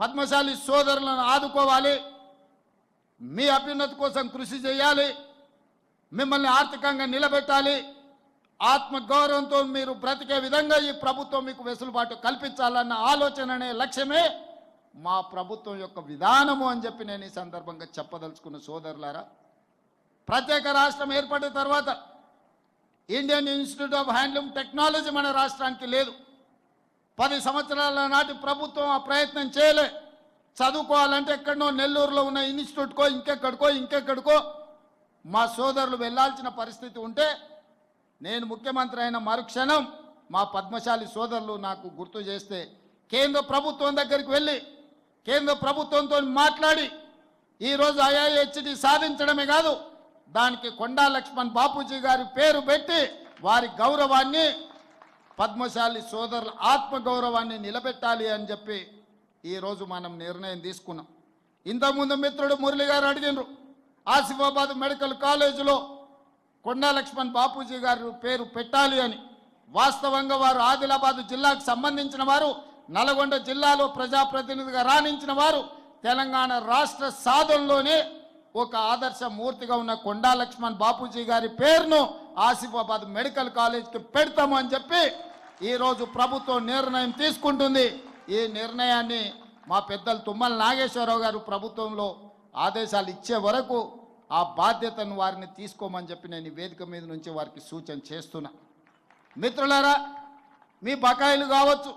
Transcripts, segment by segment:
పద్మశాలి సోదరులను ఆదుకోవాలి. మీ అభ్యున్నతి కోసం కృషి చేయాలి. మిమ్మల్ని ఆర్థికంగా నిలబెట్టాలి. ఆత్మగౌరవంతో మీరు బ్రతికే విధంగా ఈ ప్రభుత్వం మీకు వెసులుబాటు కల్పించాలన్న ఆలోచన అనే లక్ష్యమే మా ప్రభుత్వం యొక్క విధానము అని చెప్పి నేను ఈ సందర్భంగా చెప్పదలుచుకున్న సోదరులారా. ప్రత్యేక రాష్ట్రం ఏర్పడిన తర్వాత Indian Institute of Handloom Technology మన రాష్ట్రానికి లేదు. పది సంవత్సరాల నాటి ప్రభుత్వం ఆ ప్రయత్నం చేయలే. చదువుకోవాలంటే ఎక్కడనో నెల్లూరులో ఉన్న ఇన్స్టిట్యూట్కో ఇంకెక్కడికో ఇంకెక్కడికో మా సోదరులు వెళ్ళాల్సిన పరిస్థితి ఉంటే నేను ముఖ్యమంత్రి అయిన మరుక్షణం మా పద్మశాలి సోదరులు నాకు గుర్తు చేస్తే కేంద్ర ప్రభుత్వం దగ్గరికి వెళ్ళి కేంద్ర ప్రభుత్వంతో మాట్లాడి ఈరోజు ఐఐహెచ్డి సాధించడమే కాదు దానికి కొండా లక్ష్మణ్ బాపూజీ గారి పేరు పెట్టి వారి గౌరవాన్ని పద్మశాలి సోదరుల ఆత్మగౌరవాన్ని నిలబెట్టాలి అని చెప్పి ఈరోజు మనం నిర్ణయం తీసుకున్నాం. ఇంతకుముందు మిత్రుడు మురళి గారు అడిగినారు ఆసిఫాబాద్ మెడికల్ కాలేజీలో కొండా లక్ష్మణ్ బాపూజీ గారు పేరు పెట్టాలి అని. వాస్తవంగా వారు ఆదిలాబాద్ జిల్లాకు సంబంధించిన వారు నల్గొండ జిల్లాలో ప్రజాప్రతినిధిగా రాణించిన వారు తెలంగాణ రాష్ట్ర సాధనలోనే ఒక ఆదర్శ మూర్తిగా ఉన్న కొండా లక్ష్మణ్ బాపూజీ గారి పేరును ఆసిఫాబాద్ మెడికల్ కాలేజ్కి పెడతాము అని చెప్పి ఈరోజు ప్రభుత్వం నిర్ణయం తీసుకుంటుంది. ఈ నిర్ణయాన్ని మా పెద్దలు తుమ్మల నాగేశ్వరరావు గారు ప్రభుత్వంలో ఆదేశాలు ఇచ్చే వరకు ఆ బాధ్యతను వారిని తీసుకోమని చెప్పి నేను వేదిక మీద నుంచి వారికి సూచన చేస్తున్నా. మిత్రులారా మీ బకాయిలు కావచ్చు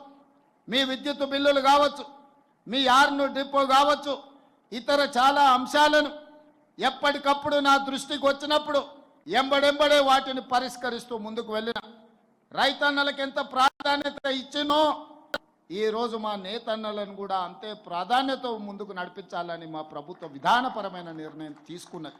మీ విద్యుత్ బిల్లులు కావచ్చు మీ ఆర్ను డిపో కావచ్చు ఇతర చాలా అంశాలను ఎప్పటికప్పుడు నా దృష్టికి వచ్చినప్పుడు ఎంబడెంబడే వాటిని పరిష్కరిస్తూ ముందుకు వెళ్ళిన రైతన్నలకు ఎంత ప్రాధాన్యత ఇచ్చినో ఈ రోజు మా నేతన్నలను కూడా అంతే ప్రాధాన్యత ముందుకు నడిపించాలని మా ప్రభుత్వ విధానపరమైన నిర్ణయం తీసుకున్నది.